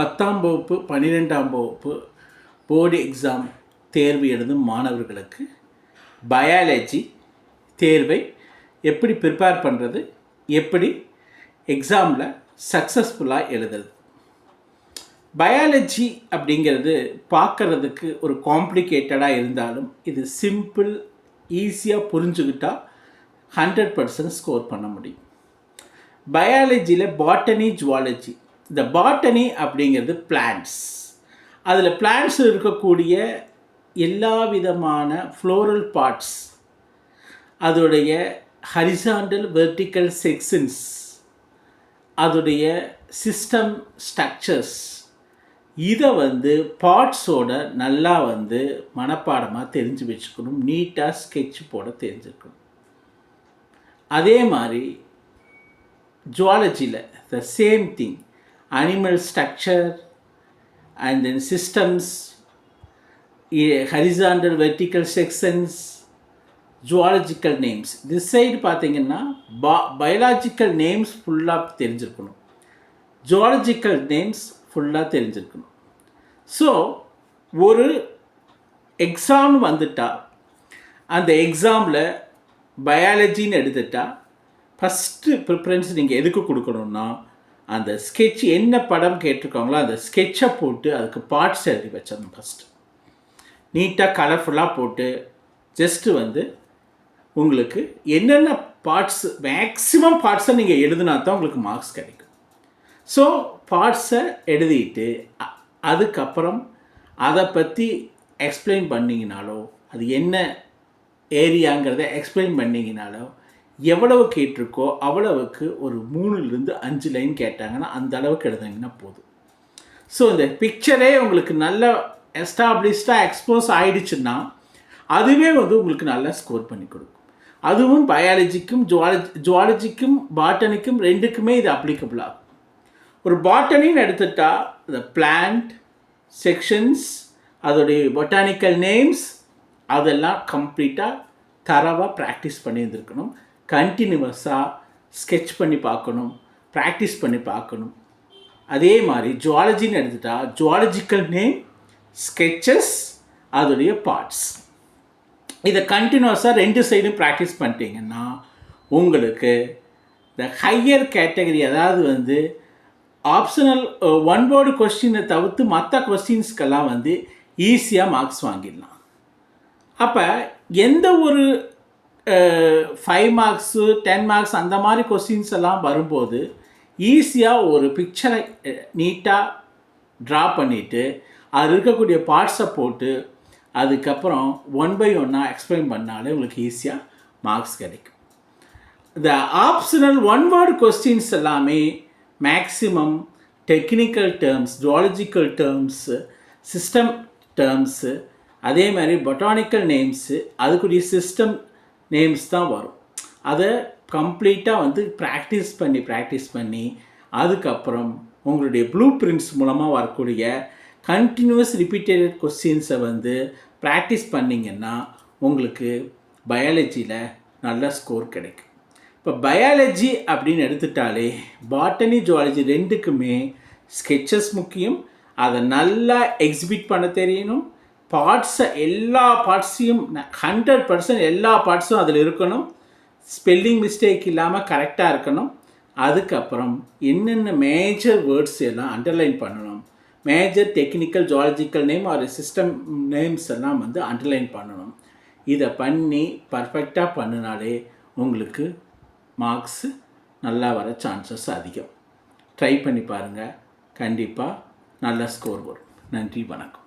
பத்தாம் வகுப்பு பன்னிரெண்டாம் வகுப்பு போர்டு எக்ஸாம் தேர்வு எழுதும் மாணவர்களுக்கு பயாலஜி தேர்வை எப்படி ப்ரிப்பேர் பண்ணுறது எப்படி எக்ஸாமில் சக்ஸஸ்ஃபுல்லாக எழுதுறது. பயாலஜி அப்படிங்கிறது பார்க்கறதுக்கு ஒரு காம்ப்ளிகேட்டடாக இருந்தாலும் இது சிம்பிள் ஈஸியாக புரிஞ்சுக்கிட்டால் ஹண்ட்ரட் பர்சன்ட் ஸ்கோர் பண்ண முடியும். பயாலஜியில் பாட்டனி ஜுவாலஜி இந்த பாட்டனி அப்படிங்கிறது பிளான்ட்ஸ் அதில் பிளான்ட்ஸ் இருக்கக்கூடிய எல்லா விதமான ஃப்ளோரல் பார்ட்ஸ் அதோடைய ஹரிசாண்டல் வெர்டிக்கல் செக்ஷன்ஸ் அதோடைய சிஸ்டம் ஸ்ட்ரக்சர்ஸ் இதை வந்து பார்ட்ஸோட நல்லா வந்து மனப்பாடமாக தெரிஞ்சு வச்சுக்கணும் நீட்டாக ஸ்கெட்ச் போட தெரிஞ்சுக்கணும் அதே மாதிரி ஜுவாலஜியில் the same thing animal structure and then systems horizontal vertical sections zoological names this side பார்த்தீங்கன்னா பா பயாலாஜிக்கல் நேம்ஸ் ஃபுல்லாக தெரிஞ்சிருக்கணும். ஜுவாலஜிக்கல் நேம்ஸ் ஃபுல்லாக தெரிஞ்சிருக்கணும். ஸோ ஒரு எக்ஸாம் வந்துட்டால் அந்த எக்ஸாமில் பயாலஜின்னு எடுத்துட்டால் ஃபஸ்ட்டு ப்ரிஃபரன்ஸ் நீங்கள் எதுக்கு கொடுக்கணுன்னா அந்த ஸ்கெட்ச் என்ன படம் கேட்டிருக்காங்களோ அந்த ஸ்கெட்சை போட்டு அதுக்கு பார்ட்ஸ் எழுதி வச்சிடணும் ஃபஸ்ட்டு நீட்டாக கலர்ஃபுல்லாக போட்டு ஜஸ்ட்டு வந்து உங்களுக்கு என்னென்ன பார்ட்ஸ் மேக்ஸிமம் பார்ட்ஸை நீங்கள் எழுதுனா தான் உங்களுக்கு மார்க்ஸ் கிடைக்கும். ஸோ பார்ட்ஸை எழுதிட்டு அதுக்கப்புறம் அதை பற்றி எக்ஸ்பிளைன் பண்ணிங்கனாலோ அது என்ன ஏரியாங்கிறத எக்ஸ்பிளைன் பண்ணிங்கனாலோ எவ்வளவு கேட்டிருக்கோ அவ்வளவுக்கு ஒரு மூணுலேருந்து அஞ்சு லைன் கேட்டாங்கன்னா அந்த அளவுக்கு எழுதுனீங்கன்னா போதும். ஸோ இந்த பிக்சரே உங்களுக்கு நல்ல எஸ்டாப்ளிஷ்டாக எக்ஸ்போஸ் ஆயிடுச்சுன்னா அதுவே வந்து உங்களுக்கு நல்லா ஸ்கோர் பண்ணி கொடுக்கும். அதுவும் பயாலஜிக்கும் ஜுவாலஜி ஜுவாலஜிக்கும் பாட்டனிக்கும் ரெண்டுக்குமே இது அப்ளிகபிள் ஆகும். ஒரு பாட்டனின்னு எடுத்துட்டால் இந்த பிளான்ட் செக்ஷன்ஸ் அதோடைய பொட்டானிக்கல் நேம்ஸ் அதெல்லாம் கம்ப்ளீட்டாக தரவாக ப்ராக்டிஸ் பண்ணியிருந்துருக்கணும். கண்டினியூவஸாக ஸ்கெட்ச் பண்ணி பார்க்கணும் ப்ராக்டிஸ் பண்ணி பார்க்கணும். அதே மாதிரி ஜுவாலஜின்னு எடுத்துட்டால் ஜுவாலஜிக்கல் நேம் ஸ்கெச்சஸ் அதோடைய பார்ட்ஸ் இதை கண்டினியூஸாக ரெண்டு சைடும் ப்ராக்டிஸ் பண்ணிட்டீங்கன்னா உங்களுக்கு இந்த ஹையர் கேட்டகரி அதாவது வந்து ஆப்ஷனல் ஒன் வேர்டு கொஸ்டினை தவிர்த்து மற்ற கொஸ்டின்ஸ்க்கெல்லாம் வந்து ஈஸியாக மார்க்ஸ் வாங்கிடலாம். அப்போ எந்த ஒரு ஃபைவ் மார்க்ஸு டென் மார்க்ஸ் அந்த மாதிரி கொஸ்டின்ஸ் எல்லாம் வரும்போது ஈஸியாக ஒரு பிக்சரை நீட்டாக ட்ரா பண்ணிவிட்டு அது இருக்கக்கூடிய பார்ட்ஸை போட்டு அதுக்கப்புறம் ஒன் பை ஒன்னாக எக்ஸ்பிளைன் பண்ணாலே உங்களுக்கு ஈஸியாக மார்க்ஸ் கிடைக்கும். இந்த ஆப்ஷனல் ஒன் வேர்டு கொஸ்டின்ஸ் எல்லாமே maximum technical terms zoological terms system terms அதே மாதிரி பொட்டானிக்கல் நேம்ஸு அதுக்குரிய சிஸ்டம் நேம்ஸ் தான் வரும். அதை கம்ப்ளீட்டாக வந்து ப்ராக்டிஸ் பண்ணி ப்ராக்டிஸ் பண்ணி அதுக்கப்புறம் உங்களுடைய ப்ளூ பிரிண்ட்ஸ் மூலமாக வரக்கூடிய கண்டினியூஸ் ரிப்பீட்டட் கொஸ்டின்ஸை வந்து ப்ராக்டிஸ் பண்ணிங்கன்னா உங்களுக்கு பயாலஜியில் நல்ல ஸ்கோர் கிடைக்கும். இப்போ பயாலஜி அப்படின்னு எடுத்துட்டாலே பாட்டனி ஜுவாலஜி ரெண்டுக்குமே ஸ்கெச்சஸ் முக்கியம். அதை நல்லா எக்ஸிபிட் பண்ண தெரியணும். பார்ட்ஸை எல்லா பார்ட்ஸையும் ஹண்ட்ரட் பர்சன்ட் எல்லா பார்ட்ஸும் அதில் இருக்கணும். ஸ்பெல்லிங் மிஸ்டேக் இல்லாமல் கரெக்டாக இருக்கணும். அதுக்கப்புறம் என்னென்ன மேஜர் வேர்ட்ஸ் எல்லாம் அண்டர்லைன் பண்ணணும். Major technical zoological name or system names எல்லாம் வந்து அண்டர்லைன் பண்ணணும். இதை பண்ணி பர்ஃபெக்டாக பண்ணினாலே உங்களுக்கு மார்க்ஸு நல்லா வர சான்சஸ் அதிகம். ட்ரை பண்ணி பாருங்கள் கண்டிப்பாக நல்ல ஸ்கோர் வரும். நன்றி வணக்கம்.